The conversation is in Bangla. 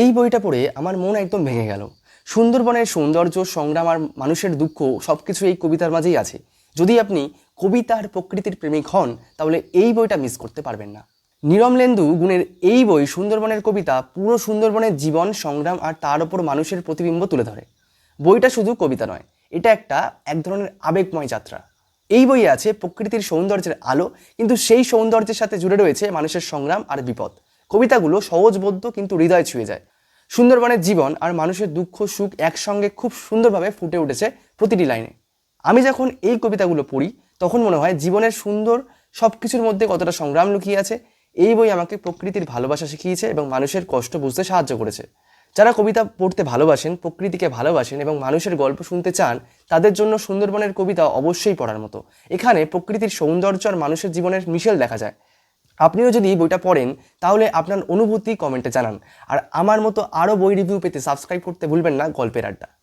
এই বইটা পড়ে আমার মন একদম ভেঙে গেল। সুন্দরবনের সৌন্দর্য, সংগ্রাম আর মানুষের দুঃখ সব কিছু এই কবিতার মাঝেই আছে। যদি আপনি কবিতা আর প্রকৃতির প্রেমিক হন, তাহলে এই বইটা মিস করতে পারবেন না। নিরমলেন্দু গুণের এই বই সুন্দরবনের কবিতা পুরো সুন্দরবনের জীবন, সংগ্রাম আর তার ওপর মানুষের প্রতিবিম্ব তুলে ধরে। বইটা শুধু কবিতা নয়, এটা একটা এক ধরনের আবেগময় যাত্রা। এই বইয়ে আছে প্রকৃতির সৌন্দর্যের আলো, কিন্তু সেই সৌন্দর্যের সাথে জুড়ে রয়েছে মানুষের সংগ্রাম আর বিপদ। কবিতাগুলো সহজবোধ্য কিন্তু হৃদয় ছুঁয়ে যায়। সুন্দরবনের জীবন আর মানুষের দুঃখ, সুখ একসঙ্গে খুব সুন্দরভাবে ফুটে উঠেছে প্রতিটি লাইনে। আমি যখন এই কবিতাগুলো পড়ি, তখন মনে হয় জীবনের সুন্দর সব কিছুর মধ্যে কতটা সংগ্রাম লুকিয়ে আছে, এই বই আমাকে প্রকৃতির ভালোবাসা শিখিয়েছে এবং মানুষের কষ্ট বুঝতে সাহায্য করেছে। যারা কবিতা পড়তে ভালোবাসেন, প্রকৃতিকে ভালোবাসেন এবং মানুষের গল্প শুনতে চান, তাদের জন্য সুন্দরবনের কবিতা অবশ্যই পড়ার মতো। এখানে প্রকৃতির সৌন্দর্য আর মানুষের জীবনের মিশেল দেখা যায়। আপনিও যদি বইটা পড়েন, তাহলে আপনার অনুভূতি কমেন্টে জানান। আর আমার মতো আরও বই রিভিউ পেতে সাবস্ক্রাইব করতে ভুলবেন না গল্পের আড্ডা।